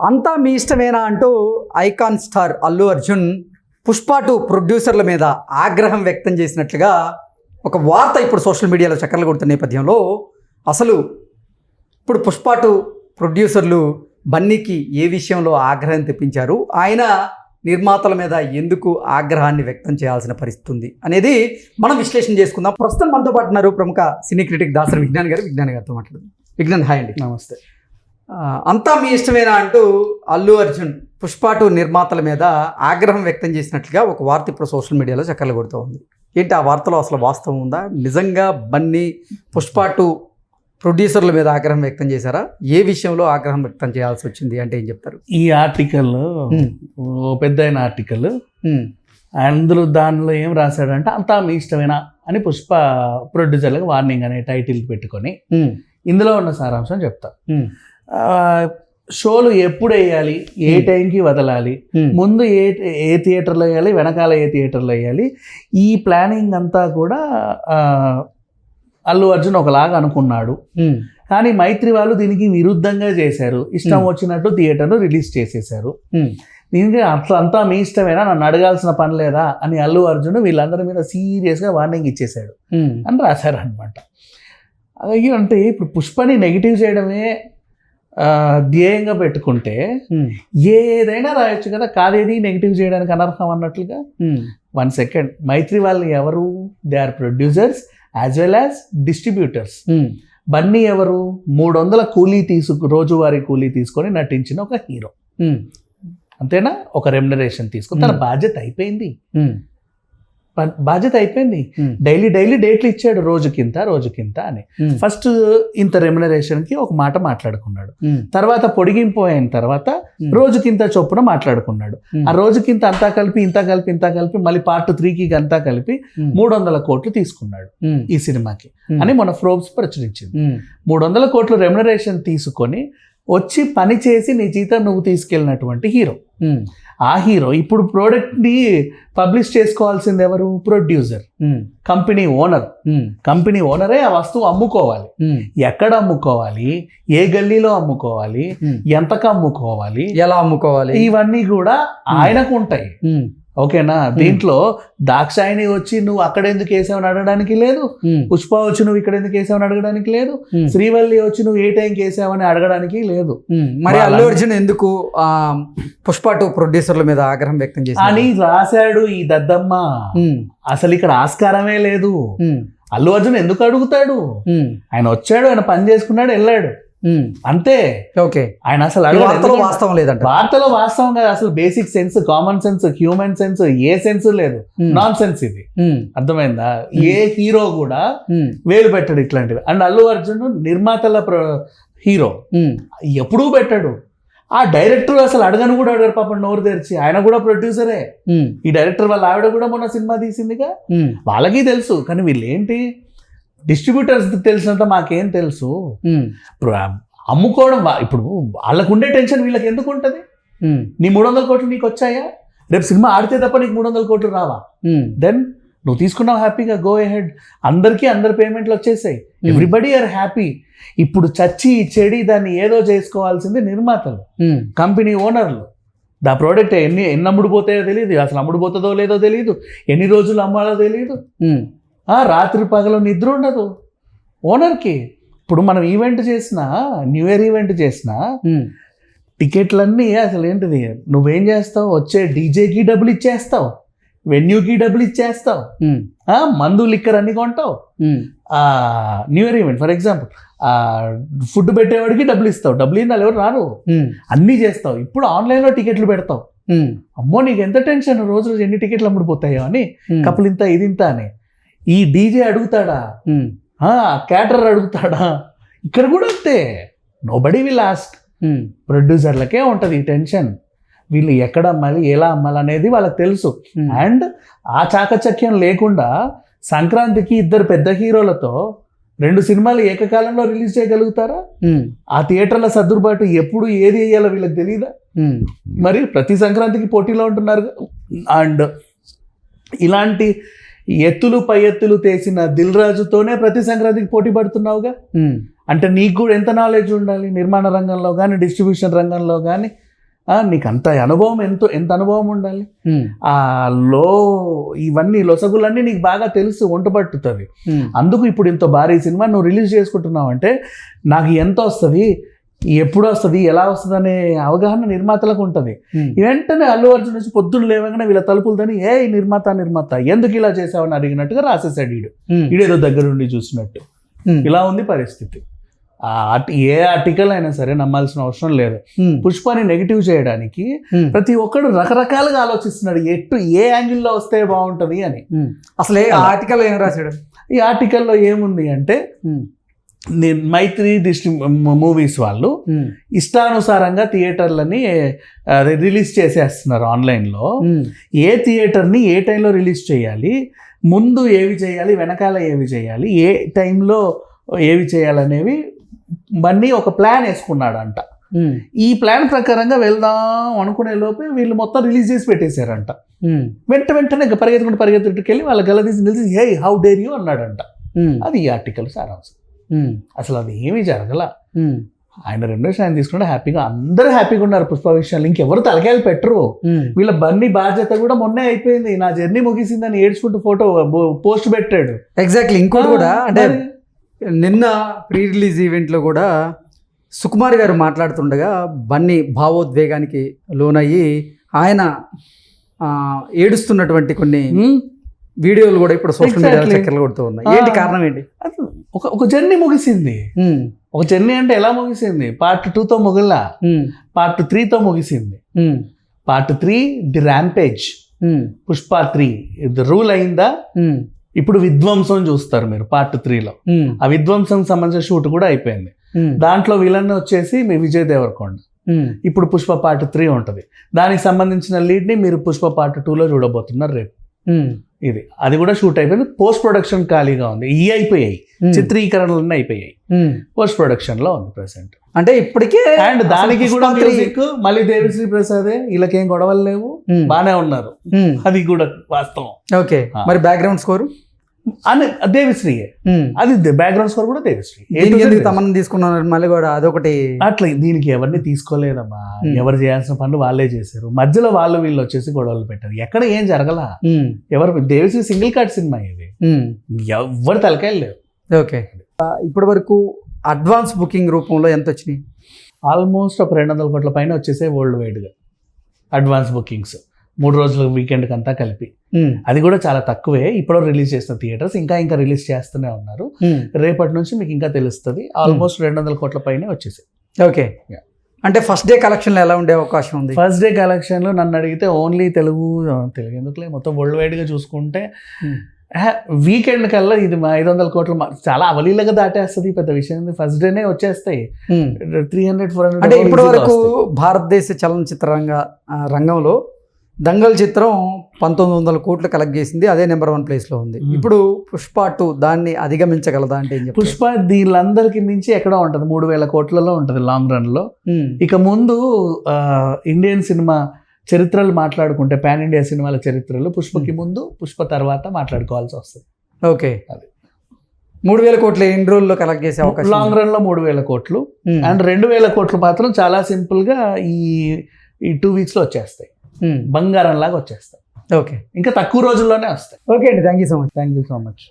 అంతా మీ ఇష్టమేనా అంటూ icon star Allu Arjun Pushpa two ప్రొడ్యూసర్ల మీద ఆగ్రహం వ్యక్తం చేసినట్లుగా ఒక వార్త ఇప్పుడు సోషల్ మీడియాలో చక్కర్లు కొడుతున్న నేపథ్యంలో అసలు ఇప్పుడు పుష్ప టూ ప్రొడ్యూసర్లు బన్నీకి ఏ విషయంలో ఆగ్రహం తెప్పించారు? ఆయన నిర్మాతల మీద ఎందుకు ఆగ్రహాన్ని వ్యక్తం చేయాల్సిన పరిస్థితి ఉంది అనేది మనం విశ్లేషణ చేసుకుందాం. ప్రస్తుతం మనతో పాటు ఉన్నారు ప్రముఖ సినీ క్రిటిక్ దాసరి విజ్ఞాన్ గారు. విజ్ఞాన్ గారితో మాట్లాడదాం. విజ్ఞాన్ హాయ్ అండి. నమస్తే. అంతా మీ ఇష్టమేనా అంటూ అల్లు అర్జున్ పుష్ప టూ నిర్మాతల మీద ఆగ్రహం వ్యక్తం చేసినట్లుగా ఒక వార్త ఇప్పుడు సోషల్ మీడియాలో చక్కర్లు కొడుతూ ఉంది. ఏంటి ఆ వార్తలో అసలు వాస్తవం ఉందా? నిజంగా బన్నీ పుష్ప టూ ప్రొడ్యూసర్ల మీద ఆగ్రహం వ్యక్తం చేశారా? ఏ విషయంలో ఆగ్రహం వ్యక్తం చేయాల్సి వచ్చింది అంటే ఏం చెప్తారు? ఈ ఆర్టికల్ పెద్ద అయిన ఆర్టికల్ అందులో దానిలో ఏం రాశాడంటే అంతా మీ ఇష్టమేనా అని పుష్ప ప్రొడ్యూసర్లకు వార్నింగ్ అనే టైటిల్ పెట్టుకొని ఇందులో ఉన్న సారాంశం చెప్తా. షోలు ఎప్పుడు వేయాలి? ఏ. టైంకి వదలాలి? ముందు ఏ ఏ థియేటర్లో వేయాలి? వెనకాల ఏ థియేటర్లో వేయాలి? ఈ ప్లానింగ్ అంతా కూడా అల్లు అర్జున్ ఒకలాగా అనుకున్నాడు. కానీ మైత్రి వాళ్ళు దీనికి విరుద్ధంగా చేశారు. ఇష్టం. వచ్చినట్టు థియేటర్ను రిలీజ్ చేసేశారు. దీనికి అట్లా అంతా మీ ఇష్టమేనా? నన్ను అడగాల్సిన పని లేదా? అని అల్లు అర్జున్ వీళ్ళందరి మీద సీరియస్గా వార్నింగ్ ఇచ్చేశాడు. అని రాశారు అనమాట అలాగే అంటే ఇప్పుడు పుష్పని నెగిటివ్ చేయడమే ధ్యేయంగా పెట్టుకుంటే ఏదైనా రాయొచ్చు కదా. కాదేది నెగిటివ్ చేయడానికి అనర్హం అన్నట్లుగా? వన్ సెకండ్ మైత్రి వాళ్ళు ఎవరు? They are producers as well as distributors Bunny ఎవరు? మూడు వందల కూలీ తీసుకు రోజువారీ కూలీ తీసుకొని నటించిన ఒక హీరో. అంతేనా? ఒక రెమ్యునరేషన్ తీసుకుని తన. బాధ్యత అయిపోయింది. బాధ్యత అయిపోయింది. డైలీ డైలీ డేట్లు ఇచ్చాడు రోజుకింత రోజుకింత అని. ఫస్ట్ ఇంత రెమ్యునరేషన్కి ఒక మాట మాట్లాడుకున్నాడు. తర్వాత పొడిగింపు అయిన తర్వాత రోజుకింత చొప్పున మాట్లాడుకున్నాడు. ఆ రోజుకింత అంతా కలిపి ఇంత కలిపి ఇంత కలిపి మళ్ళీ పార్ట్ త్రీకి అంతా కలిపి మూడు వందల కోట్లు తీసుకున్నాడు ఈ సినిమాకి అని మన ఫ్రోబ్స్ ప్రచురించింది. మూడు వందల కోట్లు రెమ్యునరేషన్ తీసుకొని వచ్చి పని చేసి నీ జీతం నువ్వు తీసుకెళ్ళినటువంటి హీరో. ఆ హీరో ఇప్పుడు ప్రోడక్ట్ని పబ్లిష్ చేసుకోవాల్సింది ఎవరు? ప్రొడ్యూసర్. Company owner. కంపెనీ ఓనరే ఆ వస్తువు అమ్ముకోవాలి. ఎక్కడ అమ్ముకోవాలి? ఏ గల్లీలో అమ్ముకోవాలి. ఎంతకు అమ్ముకోవాలి? ఎలా అమ్ముకోవాలి? ఇవన్నీ కూడా ఆయనకు ఉంటాయి. ఓకేనా? దీంట్లో దాక్షాయిని వచ్చి నువ్వు అక్కడ ఎందుకు వేసావని అడగడానికి లేదు. పుష్ప వచ్చి నువ్వు ఇక్కడ ఎందుకు వేసావని అడగడానికి లేదు. శ్రీవల్లి వచ్చి నువ్వు ఏ టైంకి వేసావని అడగడానికి లేదు. మరి అల్లు అర్జున్ ఎందుకు ఆ, పుష్ప టూ ప్రొడ్యూసర్ల మీద ఆగ్రహం వ్యక్తం అని చేశారు రాశాడు ఈ దద్దమ్మ. అసలు ఇక్కడ ఆస్కారమే లేదు. అల్లు అర్జున్ ఎందుకు అడుగుతాడు? ఆయన వచ్చాడు ఆయన పని చేసుకున్నాడు వెళ్ళాడు. అంతే. ఓకే ఆయన అసలు. వార్తలో వాస్తవం లేదంట. వార్తలో వాస్తవం కాదు అసలు basic sense common sense human sense ఏ సెన్స్ లేదు. నాన్ సెన్స్ ఇది. ఉమ్, అర్థమైందా? ఏ హీరో కూడా వేలు పెట్టాడు ఇట్లాంటివి. అండ్ అల్లు అర్జున్ నిర్మాతల ప్ర- హీరో ఎప్పుడూ పెట్టాడు. ఆ డైరెక్టర్ అసలు అడగను కూడా అడగరు పాపం నోరు తెరిచి. ఆయన కూడా ప్రొడ్యూసరే ఈ డైరెక్టర్ వాళ్ళ ఆవిడ కూడా మొన్న సినిమా తీసిందిగా? వాళ్ళకి తెలుసు. కానీ వీళ్ళు ఏంటి డిస్ట్రిబ్యూటర్స్ తెలిసినంత మాకేం తెలుసు? ఇప్పుడు అమ్ముకోవడం ఇప్పుడు వాళ్ళకు ఉండే టెన్షన్ వీళ్ళకి ఎందుకు ఉంటుంది? నీ మూడు వందల కోట్లు నీకు వచ్చాయా రేపు సినిమా ఆడితే తప్ప నీకు మూడు వందల కోట్లు రావా? దెన్ నువ్వు తీసుకున్నావు హ్యాపీగా గో ఎహెడ్ అందరికీ అందరి పేమెంట్లు వచ్చేసాయి. ఎవ్రీబడి ఆర్ హ్యాపీ ఇప్పుడు చచ్చి చెడి దాన్ని ఏదో చేసుకోవాల్సింది నిర్మాతలు కంపెనీ ఓనర్లు దా ప్రోడక్ట్ ఎన్ని ఎన్ని అమ్ముడుపోతాయో తెలియదు అసలు అమ్ముడుపోతుందో లేదో తెలియదు ఎన్ని రోజులు అమ్మాలో తెలియదు రాత్రి పగలు నిద్ర ఉండదు. ఓనర్కి ఇప్పుడు మనం ఈవెంట్ చేసిన న్యూ ఇయర్ ఈవెంట్ చేసిన టికెట్లన్నీ అసలు ఏంటిది? నువ్వేం చేస్తావు? వచ్చే డీజేకి డబ్బులు ఇచ్చేస్తావు. వెన్యూకి డబ్బులు ఇచ్చేస్తావు. మందు లిక్కర్ అన్ని కొంటావు. New year event for example food పెట్టేవాడికి డబ్బులు ఇస్తావు. డబ్బులు ఇవ్వాలి ఎవరు రారు. అన్నీ చేస్తావు. ఇప్పుడు ఆన్లైన్లో టికెట్లు పెడతావు. అమ్మో నీకు ఎంత టెన్షన్? రోజు రోజు ఎన్ని టికెట్లు అమ్ముడిపోతాయో అని కపుల్ ఇంత ఇది ఇంత అని. ఈ డీజే అడుగుతాడా? క్యాటర్ అడుగుతాడా? ఇక్కడ కూడా అంతే. Nobody will ask um, ప్రొడ్యూసర్లకే ఉంటుంది ఈ టెన్షన్ వీళ్ళు ఎక్కడ అమ్మాలి ఎలా అమ్మాలి అనేది వాళ్ళకి తెలుసు. అండ్ ఆ చాకచక్యం లేకుండా సంక్రాంతికి ఇద్దరు పెద్ద హీరోలతో రెండు సినిమాలు ఏకకాలంలో రిలీజ్ చేయగలుగుతారా? ఆ థియేటర్ల సర్దుబాటు ఎప్పుడు ఏది వేయాలో వీళ్ళకి తెలియదా మరి ప్రతి సంక్రాంతికి పోటీలో ఉంటున్నారు. అండ్ ఇలాంటి ఎత్తులు పై ఎత్తులు తీసిన దిల్ రాజుతోనే ప్రతి సంక్రాంతికి పోటీ పడుతున్నావుగా? అంటే నీకు కూడా ఎంత నాలెడ్జ్ ఉండాలి? నిర్మాణ రంగంలో కానీ డిస్ట్రిబ్యూషన్ రంగంలో కానీ నీకు అంత అనుభవం ఎంతో ఎంత అనుభవం ఉండాలి? ఆ లో ఇవన్నీ లొసగులన్నీ నీకు బాగా తెలుసు వంట పట్టుతుంది అందుకు ఇప్పుడు ఇంత భారీ సినిమా నువ్వు రిలీజ్ చేసుకుంటున్నావు అంటే నాకు ఎంత వస్తుంది? ఎప్పుడు వస్తుంది ఎలా వస్తుంది అనే అవగాహన నిర్మాతలకు ఉంటుంది. వెంటనే అల్లు అర్జున్ వచ్చి పొద్దున్న లేవగానే వీళ్ళ తలుపులతోని ఏ నిర్మాత నిర్మాత ఎందుకు ఇలా చేసావని అడిగినట్టుగా రాసేసాడు ఉమ్, ఈడేదో దగ్గర నుండి చూసినట్టు. ఇలా ఉంది పరిస్థితి. ఏ ఆర్టికల్ అయినా సరే నమ్మాల్సిన అవసరం లేదు. ఉమ్, పుష్పని నెగిటివ్ చేయడానికి ప్రతి ఒక్కడు రకరకాలుగా ఆలోచిస్తున్నాడు ఎట్టు ఏ యాంగిల్లో వస్తే బాగుంటుంది అని. అసలు ఏ ఆర్టికల్ ఏం రాశాడు? ఈ ఆర్టికల్లో ఏముంది అంటే మైత్రి డిస్ట్రి మూవీస్ వాళ్ళు ఇష్టానుసారంగా థియేటర్లని రిలీజ్ చేసేస్తున్నారు ఆన్లైన్లో. ఏ థియేటర్ని ఏ టైంలో రిలీజ్ చేయాలి ముందు ఏవి చేయాలి వెనకాల ఏవి చేయాలి ఏ టైంలో ఏవి చేయాలనేవి బన్నీ ఒక ప్లాన్ వేసుకున్నాడంట. ఈ ప్లాన్ ప్రకారంగా వెళ్దాం అనుకునే లోపే వీళ్ళు మొత్తం రిలీజ్ చేసి పెట్టేశారంట. వెంట వెంటనే పరిగెత్తుకుంటూ పరిగెత్తుకుంటూ వెళ్ళి వాళ్ళ గలదీసి నిలిచి హే హౌ డేర్ యూ అన్నాడంట. అది ఈ ఆర్టికల్ సారాంశం. అసలు అది ఏమీ జరగల. ఆయన రెండో ఆయన తీసుకుంటే హ్యాపీగా అందరూ హ్యాపీగా ఉన్నారు పుష్ప విషయాలు. ఇంకెవరు తలకాయలు పెట్టరు. వీళ్ళ బన్నీ బాధ్యత కూడా మొన్నే అయిపోయింది. నా జర్నీ ముగిసిందని ఏడ్చుకుంటూ ఫోటో పోస్ట్ పెట్టాడు. ఎగ్జాక్ట్లీ ఇంకోటి కూడా అంటే నిన్న ప్రీ రిలీజ్ ఈవెంట్లో కూడా సుకుమార్ గారు మాట్లాడుతుండగా బన్నీ భావోద్వేగానికి లోనయ్యి ఆయన ఏడుస్తున్నటువంటి కొన్ని? వీడియోలు కూడా ఇప్పుడు సోషల్ మీడియాలో. చక్కర్లు కొడుతూ ఉన్నాయి. ఏంటి కారణం ఏంటి? ఒక ఒక జర్నీ ముగిసింది. ఒక జర్నీ అంటే ఎలా ముగిసింది? పార్ట్ టూతో ముగిలా పార్ట్ త్రీతో ముగిసింది. Part three the rampage Pushpa three ఇది రూల్ అయిందా? ఇప్పుడు విధ్వంసం చూస్తారు మీరు పార్ట్ త్రీలో ఆ విధ్వంసం సంబంధించిన షూట్ కూడా అయిపోయింది. దాంట్లో విలన్ వచ్చేసి మీ విజయ్ దేవరకొండ. ఇప్పుడు పుష్ప పార్ట్ త్రీ ఉంటుంది. దానికి సంబంధించిన లీడ్ని మీరు పుష్ప పార్ట్ టూలో చూడబోతున్నారు రేపు. ఇది. అది కూడా షూట్ అయిపోయింది. పోస్ట్ ప్రొడక్షన్ ఖాళీగా ఉంది. ఈ అయిపోయాయి. చిత్రీకరణలన్నీ అయిపోయాయి. పోస్ట్ ప్రొడక్షన్లో ఉంది ప్రెసెంట్ అంటే ఇప్పటికే అండ్ దానికి కూడా మ్యూజిక్ మళ్ళీ దేవిశ్రీ ప్రసాదే వీళ్ళకేం గొడవలు లేవు బాగానే ఉన్నారు. అది కూడా వాస్తవం. ఓకే. మరి బ్యాక్గ్రౌండ్ స్కోర్ అని దేవిశ్రీయే. అది బ్యాక్గ్రౌండ్ స్కోర్ కూడా దేవిశ్రీ. ఎందుకు దేవిశ్రీ. తమను తీసుకున్నారు? మళ్ళీ కూడా అదొకటి. అట్లా దీనికి ఎవరిని తీసుకోలేదమ్మా. ఎవరు చేయాల్సిన పనులు వాళ్ళే చేశారు. మధ్యలో వాళ్ళు వీళ్ళు వచ్చేసి గొడవలు పెట్టారు. ఎక్కడ ఏం జరగల? ఎవరు దేవిశ్రీ సింగిల్ కార్డ్ సినిమా ఇది. ఎవరు తలకాయలు లేవు. ఓకే. ఇప్పటి వరకు అడ్వాన్స్ బుకింగ్ రూపంలో ఎంత వచ్చినాయి? ఆల్మోస్ట్ ఒక రెండు వందల కోట్ల పైన వచ్చేసే వరల్డ్ వైడ్గా అడ్వాన్స్ బుకింగ్స్ మూడు రోజుల వీకెండ్కి అంతా కలిపి. అది కూడా చాలా తక్కువే. ఇప్పుడు రిలీజ్ చేసిన థియేటర్స్ ఇంకా ఇంకా రిలీజ్ చేస్తూనే ఉన్నారు. రేపటి నుంచి మీకు ఇంకా తెలుస్తుంది. ఆల్మోస్ట్ రెండు వందల కోట్ల పైనే వచ్చేసాయి. ఓకే. అంటే ఫస్ట్ డే కలెక్షన్లో ఎలా ఉండే అవకాశం ఉంది? ఫస్ట్ డే కలెక్షన్లో నన్ను అడిగితే ఓన్లీ తెలుగు తెలుగు ఎందుకులే? మొత్తం వరల్డ్ వైడ్గా చూసుకుంటే. వీకెండ్ కల్లా ఇది ఐదు వందల కోట్లు చాలా అవలీలగా దాటేస్తుంది పెద్ద విషయం ఫస్ట్ డేనే వచ్చేస్తాయి. త్రీ హండ్రెడ్ ఫోర్ హండ్రెడ్ అంటే ఇప్పటి వరకు భారతదేశ చలనచిత్ర రంగ రంగంలో దంగల్ చిత్రం పంతొమ్మిది వందల కోట్లు కలెక్ట్ చేసింది అదే నెంబర్ వన్ ప్లేస్లో ఉంది. ఇప్పుడు పుష్ప టూ దాన్ని అధిగమించగలదా అంటే? పుష్ప దీనిలందరికీ మించి ఎక్కడో ఉంటుంది మూడు వేల కోట్లలో ఉంటుంది లాంగ్ రన్లో ఇక ముందు ఇండియన్ సినిమా చరిత్రలు మాట్లాడుకుంటే పాన్ ఇండియా సినిమాల చరిత్రలు పుష్పకి ముందు పుష్ప తర్వాత మాట్లాడుకోవాల్సి వస్తుంది. ఓకే. అది. మూడు వేల కోట్లు ఎన్ని రోజుల్లో కలెక్ట్ చేసే అవకాశం లాంగ్ ఉంది? రన్లో మూడు వేల కోట్లు. అండ్ రెండు వేల కోట్లు మాత్రం చాలా సింపుల్గా ఈ ఈ టూ వీక్స్లో వచ్చేస్తాయి. బంగారం లాగా వచ్చేస్తాయి. ఓకే ఇంకా తక్కువ రోజుల్లోనే వస్తాయి. ఓకే అండి. Thank you so much thank you so much